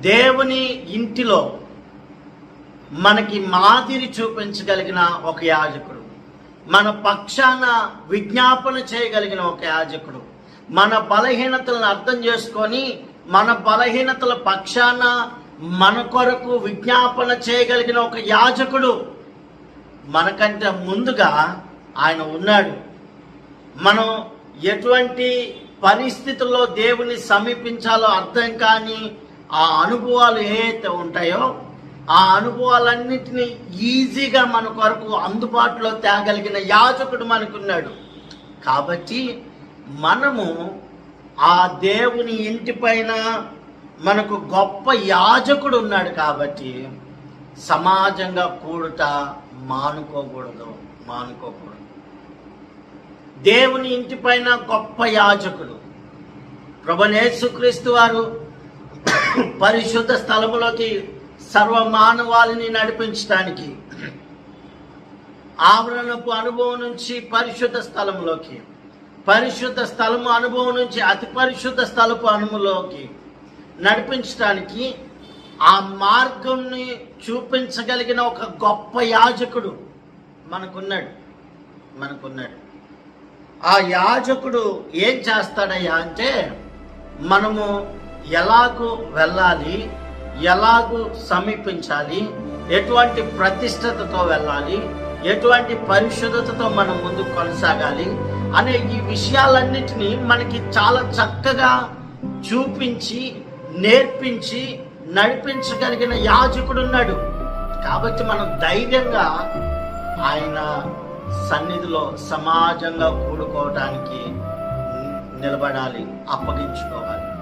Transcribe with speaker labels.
Speaker 1: దేవుని ఇంటిలో మనకి మాదిరి చూపించగలిగిన ఒక యాజకుడు. మన పక్షాన విజ్ఞాపన చేయగలిగిన ఒక యాజకుడు. మన బలహీనతలను అర్థం చేసుకొని మన బలహీనతల పక్షాన మన కొరకు విజ్ఞాపన చేయగలిగిన ఒక యాజకుడు మనకంటే ముందుగా ఆయన ఉన్నాడు. మనం ఎటువంటి పరిస్థితుల్లో దేవుని సమీపించాలో అర్థం కానీ ఆ అనుభవాలు ఏవైతే ఉంటాయో ఆ అనుభవాలన్నిటినీ ఈజీగా మన కొరకు అందుబాటులో తేగలిగిన యాజకుడు మనకున్నాడు. కాబట్టి మనము ఆ దేవుని ఇంటిపైన మనకు గొప్ప యాజకుడు ఉన్నాడు కాబట్టి సమాజంగా కూడుట మానుకోకూడదు మానుకోకూడదు. దేవుని ఇంటిపైన గొప్ప యాజకుడు. ప్రభనేసుక్రీస్తు వారు పరిశుద్ధ స్థలములోకి సర్వ మానవాళిని నడిపించడానికి ఆవరణపు అనుభవం నుంచి పరిశుద్ధ స్థలంలోకి పరిశుద్ధ స్థలము అనుభవం నుంచి అతి పరిశుద్ధ స్థలపు అనుభవంలోకి నడిపించడానికి ఆ మార్గంని చూపించగలిగిన ఒక గొప్ప యాజకుడు మనకున్నాడు. మనకున్నాడు. ఆ యాజకుడు ఏం చేస్తాడయ్యా అంటే మనము ఎలాగూ వెళ్ళాలి ఎలాగూ సమీపించాలి ఎటువంటి ప్రతిష్టతతో వెళ్ళాలి ఎటువంటి పరిశుద్ధతతో మనం ముందుకు కొనసాగాలి అనే ఈ విషయాలన్నిటినీ మనకి చాలా చక్కగా చూపించి నేర్పించి నడిపించగలిగిన యాజకుడు ఉన్నాడు. కాబట్టి మనం ధైర్యంగా ఆయన సన్నిధిలో సమాజంగా కూడుకోవటానికి నిలబడాలి అప్పగించుకోవాలి.